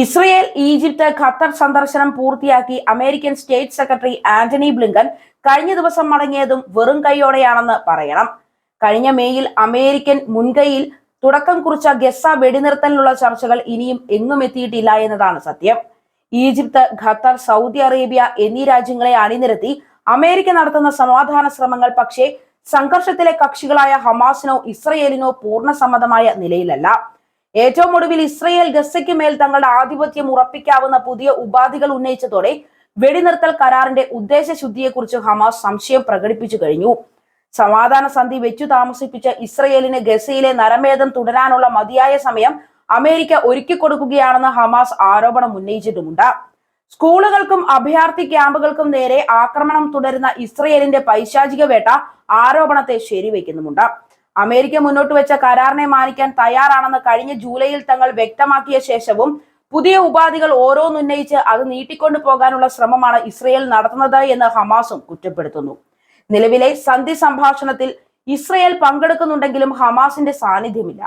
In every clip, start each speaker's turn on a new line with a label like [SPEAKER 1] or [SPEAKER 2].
[SPEAKER 1] Israel Egypt Qatar സന്ദർശനം പൂർത്തിയാക്കി American state secretary Antony Blinken കഴിഞ്ഞ ദിവസം മടങ്ങിയതും വെറും കൈയോടെയാണെന്ന് പറയണം. കഴിഞ്ഞ മേയിൽ അമേരിക്കൻ മുൻകൈയിൽ തുടക്കം കുറിച്ച ഗസ വെടിനിർത്തലിനുള്ള ചർച്ചകൾ ഇനിയും എങ്ങും എത്തിയിട്ടില്ല എന്നതാണ് സത്യം. ഈജിപ്ത് ഖത്തർ സൗദി അറേബ്യ എന്നീ രാജ്യങ്ങളെ അണിനിരത്തി അമേരിക്ക നടത്തുന്ന സമാധാന ശ്രമങ്ങൾ പക്ഷേ സംഘർഷത്തിലെ കക്ഷികളായ ഹമാസിനോ ഇസ്രയേലിനോ പൂർണ സമ്മതമായ നിലയിലല്ല. ഏറ്റവും ഒടുവിൽ ഇസ്രയേൽ ഗസയ്ക്ക് മേൽ തങ്ങളുടെ ആധിപത്യം ഉറപ്പിക്കാവുന്ന പുതിയ ഉപാധികൾ ഉന്നയിച്ചതോടെ വെടിനിർത്തൽ കരാറിന്റെ ഉദ്ദേശശുദ്ധിയെക്കുറിച്ച് ഹമാസ് സംശയം പ്രകടിപ്പിച്ചു കഴിഞ്ഞു. സമാധാന സന്ധി വെച്ചു താമസിപ്പിച്ച ഇസ്രയേലിന് ഗസയിലെ നരമേധം തുടരാനുള്ള മതിയായ സമയം അമേരിക്ക ഒരുക്കി കൊടുക്കുകയാണെന്ന് ഹമാസ് ആരോപണം ഉന്നയിച്ചിട്ടുമുണ്ട്. സ്കൂളുകൾക്കും അഭയാർത്ഥി ക്യാമ്പുകൾക്കും നേരെ ആക്രമണം തുടരുന്ന ഇസ്രയേലിന്റെ പൈശാചിക വേട്ട ആരോപണത്തെ ശരിവെക്കുന്നുമുണ്ട്. അമേരിക്ക മുന്നോട്ട് വെച്ച കരാറിനെ മാനിക്കാൻ തയ്യാറാണെന്ന് കഴിഞ്ഞ ജൂലൈയിൽ തങ്ങൾ വ്യക്തമാക്കിയ ശേഷവും പുതിയ ഉപാധികൾ ഓരോന്നുന്നയിച്ച് അത് നീട്ടിക്കൊണ്ടു പോകാനുള്ള ശ്രമമാണ് ഇസ്രയേൽ നടത്തുന്നത് എന്ന് ഹമാസും കുറ്റപ്പെടുത്തുന്നു. നിലവിലെ സന്ധി സംഭാഷണത്തിൽ ഇസ്രയേൽ പങ്കെടുക്കുന്നുണ്ടെങ്കിലും ഹമാസിന്റെ സാന്നിധ്യമില്ല.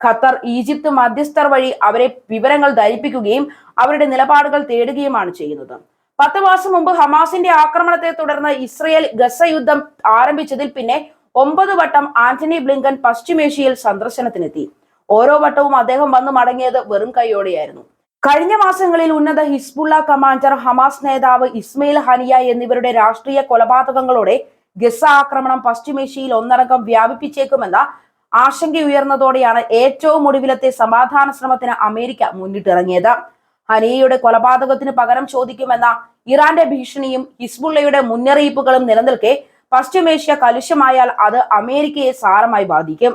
[SPEAKER 1] ഖത്തർ ഈജിപ്ത് മധ്യസ്ഥർ വഴി അവരെ വിവരങ്ങൾ ധരിപ്പിക്കുകയും അവരുടെ നിലപാടുകൾ തേടുകയുമാണ് ചെയ്യുന്നത്. പത്ത് മാസം മുമ്പ് ഹമാസിന്റെ ആക്രമണത്തെ തുടർന്ന് ഇസ്രയേൽ ഗസ യുദ്ധം ആരംഭിച്ചതിൽ പിന്നെ ഒമ്പത് വട്ടം ആന്റണി ബ്ലിങ്കൻ പശ്ചിമേഷ്യയിൽ സന്ദർശനത്തിനെത്തി. ഓരോ വട്ടവും അദ്ദേഹം വന്നു മടങ്ങിയത് വെറും കൈയോടെയായിരുന്നു. കഴിഞ്ഞ മാസങ്ങളിൽ ഉന്നത ഹിസ്ബുള്ള കമാൻഡർ ഹമാസ് നേതാവ് ഇസ്മയിൽ ഹനിയ എന്നിവരുടെ രാഷ്ട്രീയ കൊലപാതകങ്ങളോടെ ഗസ ആക്രമണം പശ്ചിമേഷ്യയിൽ ഒന്നടങ്കം വ്യാപിപ്പിച്ചേക്കുമെന്ന ആശങ്കയുയർന്നതോടെയാണ് ഏറ്റവും ഒടുവിലത്തെ സമാധാന ശ്രമത്തിന് അമേരിക്ക മുന്നിട്ടിറങ്ങിയത്. ഹനിയയുടെ കൊലപാതകത്തിന് പകരം ചോദിക്കുമെന്ന ഇറാന്റെ ഭീഷണിയും ഹിസ്ബുള്ളയുടെ മുന്നറിയിപ്പുകളും നിലനിൽക്കെ പശ്ചിമേഷ്യ കലുഷമായാൽ അത് അമേരിക്കയെ സാരമായി ബാധിക്കും.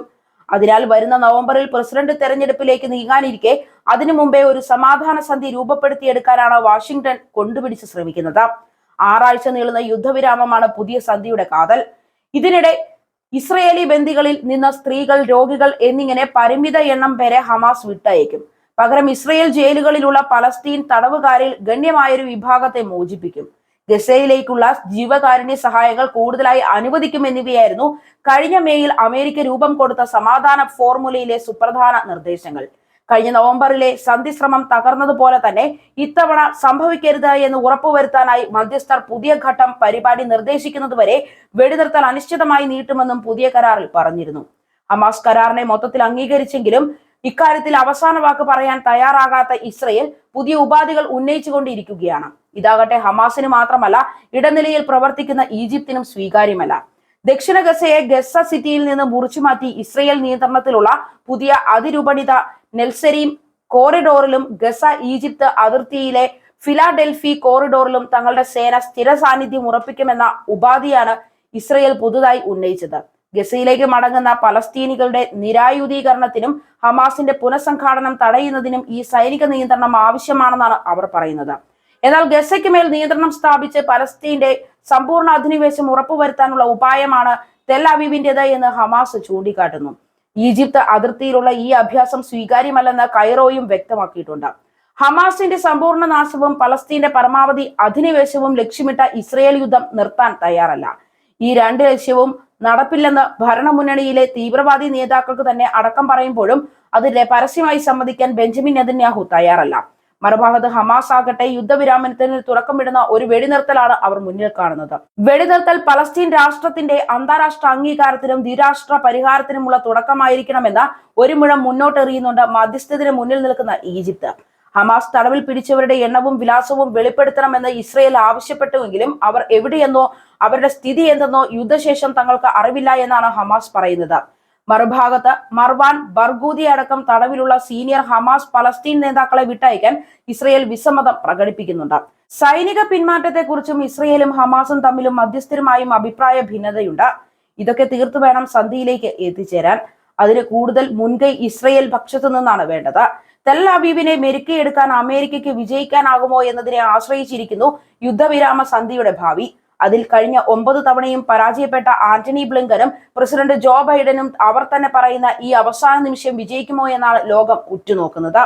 [SPEAKER 1] അതിനാൽ വരുന്ന നവംബറിൽ പ്രസിഡന്റ് തെരഞ്ഞെടുപ്പിലേക്ക് നീങ്ങാനിരിക്കെ അതിനു മുമ്പേ ഒരു സമാധാന സന്ധി രൂപപ്പെടുത്തിയെടുക്കാനാണ് വാഷിംഗ്ടൺ കൊണ്ടുപിടിച്ച് ശ്രമിക്കുന്നത്. ആറാഴ്ച നീളുന്ന യുദ്ധവിരാമമാണ് പുതിയ സന്ധിയുടെ കാതൽ. ഇതിനിടെ ഇസ്രയേലി ബന്ദികളിൽ നിന്ന് സ്ത്രീകൾ രോഗികൾ എന്നിങ്ങനെ പരിമിത എണ്ണം പേരെ ഹമാസ് വിട്ടയക്കും. പകരം ഇസ്രയേൽ ജയിലുകളിലുള്ള പലസ്തീൻ തടവുകാരിൽ ഗണ്യമായൊരു വിഭാഗത്തെ മോചിപ്പിക്കും. ഗസയിലേക്കുള്ള ജീവകാരുണ്യ സഹായങ്ങൾ കൂടുതലായി അനുവദിക്കും എന്നിവയായിരുന്നു കഴിഞ്ഞ മേയിൽ അമേരിക്ക രൂപം കൊടുത്ത സമാധാന ഫോർമുലയിലെ സുപ്രധാന നിർദ്ദേശങ്ങൾ. കഴിഞ്ഞ നവംബറിലെ സന്ധി ശ്രമം തകർന്നതുപോലെ തന്നെ ഇത്തവണ സംഭവിക്കരുത് എന്ന് ഉറപ്പുവരുത്താനായി മധ്യസ്ഥർ പുതിയ ഘട്ടം പരിപാടി നിർദ്ദേശിക്കുന്നതുവരെ വെടിനിർത്തൽ അനിശ്ചിതമായി നീട്ടുമെന്നും പുതിയ കരാറിൽ പറഞ്ഞിരുന്നു. ഹമാസ് കരാറിനെ മൊത്തത്തിൽ അംഗീകരിച്ചെങ്കിലും ഇക്കാര്യത്തിൽ അവസാന വാക്ക് പറയാൻ തയ്യാറാകാത്ത ഇസ്രയേൽ പുതിയ ഉപാധികൾ ഉന്നയിച്ചുകൊണ്ടിരിക്കുകയാണ്. ഇതാകട്ടെ ഹമാസിന് മാത്രമല്ല ഇടനിലയിൽ പ്രവർത്തിക്കുന്ന ഈജിപ്തിനും സ്വീകാര്യമല്ല. ദക്ഷിണ ഗസയെ ഗസ സിറ്റിയിൽ നിന്ന് മുറിച്ചു മാറ്റി ഇസ്രയേൽ നിയന്ത്രണത്തിലുള്ള പുതിയ അതിരൂപണിത നെൽസരീം കോറിഡോറിലും ഗസ ഈജിപ്ത് അതിർത്തിയിലെ ഫിലാഡൽഫി കോറിഡോറിലും തങ്ങളുടെ സേന സ്ഥിര സാന്നിധ്യം ഉറപ്പിക്കുമെന്ന ഉപാധിയാണ് ഇസ്രയേൽ പുതുതായി ഉന്നയിച്ചത്. ഗസയിലേക്ക് മടങ്ങുന്ന പലസ്തീനികളുടെ നിരായുധീകരണത്തിനും ഹമാസിന്റെ പുനഃസംഘാടനം തടയുന്നതിനും ഈ സൈനിക നിയന്ത്രണം ആവശ്യമാണെന്നാണ് അവർ പറയുന്നത്. എന്നാൽ ഗസയ്ക്ക് മേൽ നിയന്ത്രണം സ്ഥാപിച്ച് പലസ്തീന്റെ സമ്പൂർണ അധിനിവേശം ഉറപ്പുവരുത്താനുള്ള ഉപായമാണ് തെൽ അവീവിന്റേത് എന്ന് ഹമാസ് ചൂണ്ടിക്കാട്ടുന്നു. ഈജിപ്ത് അതിർത്തിയിലുള്ള ഈ അഭ്യാസം സ്വീകാര്യമല്ലെന്ന് കൈറോയും വ്യക്തമാക്കിയിട്ടുണ്ട്. ഹമാസിന്റെ സമ്പൂർണ നാശവും പലസ്തീന്റെ പരമാവധി അധിനിവേശവും ലക്ഷ്യമിട്ട ഇസ്രയേൽ യുദ്ധം നിർത്താൻ തയ്യാറല്ല. ഈ രണ്ട് ലക്ഷ്യവും നടപ്പില്ലെന്ന് ഭരണമുന്നണിയിലെ തീവ്രവാദി നേതാക്കൾക്ക് തന്നെ അടക്കം പറയുമ്പോഴും അതിലെ പരസ്യമായി സമ്മതിക്കാൻ ബെഞ്ചമിൻ നെതന്യാഹു തയ്യാറല്ല. മറുഭാഗത്ത് ഹമാസ് ആകട്ടെ യുദ്ധവിരാമനത്തിന് തുറക്കമിടുന്ന ഒരു വെടിനിർത്തലാണ് അവർ മുന്നിൽ കാണുന്നത്. വെടിനിർത്തൽ പലസ്തീൻ രാഷ്ട്രത്തിന്റെ അന്താരാഷ്ട്ര അംഗീകാരത്തിനും ദ്വിരാഷ്ട്ര പരിഹാരത്തിനുമുള്ള തുടക്കമായിരിക്കണമെന്ന ഒരു മുഴം മുന്നോട്ടെറിയുന്നുണ്ട് മധ്യസ്ഥത്തിന് മുന്നിൽ നിൽക്കുന്ന ഈജിപ്ത്. ഹമാസ് തടവിൽ പിടിച്ചവരുടെ എണ്ണവും വിലാസവും വെളിപ്പെടുത്തണമെന്ന് ഇസ്രയേൽ ആവശ്യപ്പെട്ടുവെങ്കിലും അവർ എവിടെയെന്നോ അവരുടെ സ്ഥിതി എന്തെന്നോ യുദ്ധശേഷം തങ്ങൾക്ക് അറിവില്ല എന്നാണ് ഹമാസ് പറയുന്നത്. മറുഭാഗത്ത് മർവാൻ ബർഗൂദി അടക്കം തടവിലുള്ള സീനിയർ ഹമാസ് പലസ്തീൻ നേതാക്കളെ വിട്ടയക്കാൻ ഇസ്രയേൽ വിസമ്മതം പ്രകടിപ്പിക്കുന്നുണ്ട്. സൈനിക പിന്മാറ്റത്തെക്കുറിച്ചും ഇസ്രയേലും ഹമാസും തമ്മിലും മധ്യസ്ഥരുമായും അഭിപ്രായ ഭിന്നതയുണ്ട്. ഇതൊക്കെ തീർത്തു വേണം സന്ധിയിലേക്ക് എത്തിച്ചേരാൻ. അതിന് കൂടുതൽ മുൻകൈ ഇസ്രയേൽ പക്ഷത്തു നിന്നാണ് വേണ്ടത്. തെൽ അബീബിനെ മെരുക്കിയെടുക്കാൻ അമേരിക്കയ്ക്ക് വിജയിക്കാനാകുമോ എന്നതിനെ ആശ്രയിച്ചിരിക്കുന്നു യുദ്ധവിരാമ സന്ധിയുടെ ഭാവി. അതിൽ കഴിഞ്ഞ ഒമ്പത് തവണയും പരാജയപ്പെട്ട ആന്റണി ബ്ലിങ്കനും പ്രസിഡന്റ് ജോ ബൈഡനും അവർ തന്നെ പറയുന്ന ഈ അവസാന നിമിഷം വിജയിക്കുമോ എന്നാണ് ലോകം ഉറ്റുനോക്കുന്നത്.